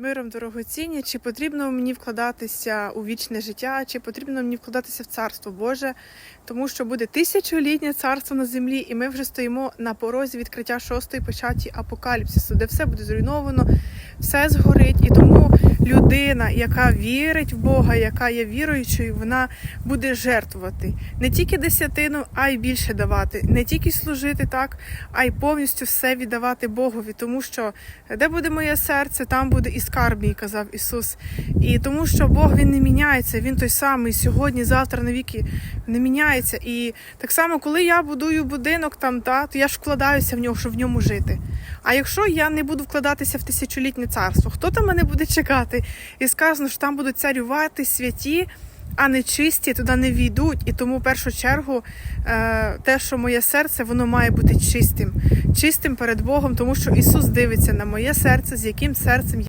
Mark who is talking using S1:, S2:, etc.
S1: Миром дорогоцінні, чи потрібно мені вкладатися у вічне життя, чи потрібно мені вкладатися в царство Боже, тому що буде тисячолітнє царство на землі, і ми вже стоїмо на порозі відкриття шостої печаті апокаліпсису, де все буде зруйновано, все згорить. І тому людина, яка вірить в Бога, яка є віруючою, вона буде жертвувати не тільки десятину, а й більше давати, не тільки служити так, а й повністю все віддавати Богові, тому що де буде моє серце, там буде і скарб мій, казав Ісус. І тому що Бог він не міняється, він той самий сьогодні, завтра, навіки не міняється. І так само, коли я будую будинок там, та, то я ж вкладаюся в нього, щоб в ньому жити. А якщо я не буду вкладатися в тисячолітнє царство, хто там мене буде чекати? І сказано, що там будуть царювати святі. А нечисті туди не війдуть, і тому в першу чергу е, те, що моє серце, воно має бути чистим, чистим перед Богом, тому що Ісус дивиться на моє серце, з яким серцем